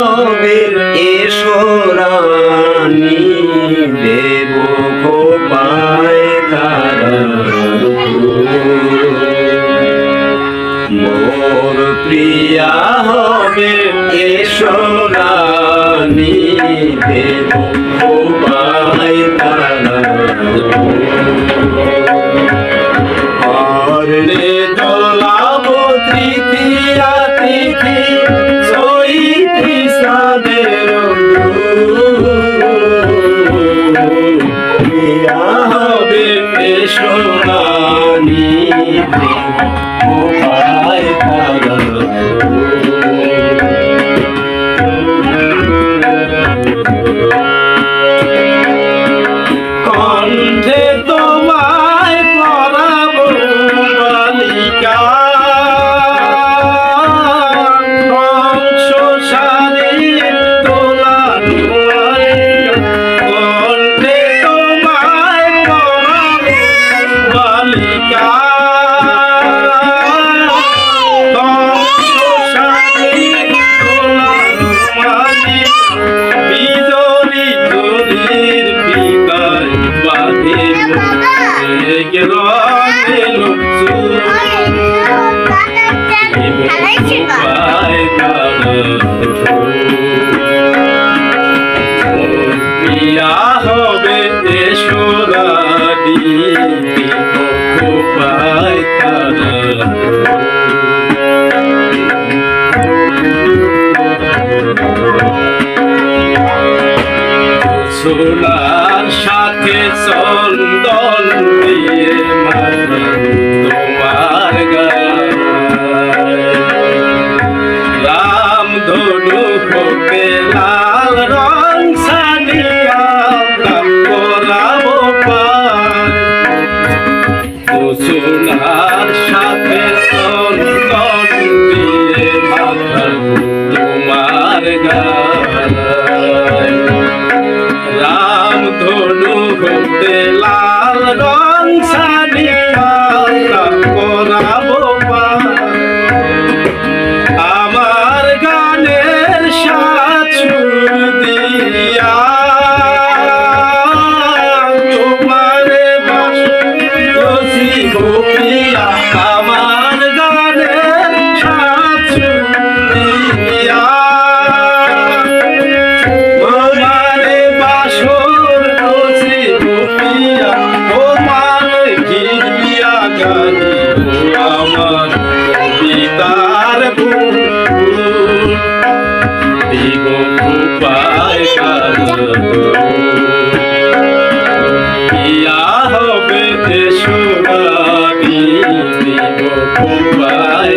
নবীর এসরানি দেব কোপায় মোর প্রিয়া হবে এসরানি দেব কোপায় অর্ণে দোলাব তৃতীয়া পেশোনানি ও তারা। কণ্ঠে পিয়া হবে এসোরানি পায় তারা সোনার সাথে চন্দন দিয়ে মাথা সোনার সাথে চন্দন দিয়ে মাথা তোমার গায়। রাম ধনু হতে লাল রং সানিয়া করাবো আমার পিতার উপায় ইয়া হবে দিব উপায়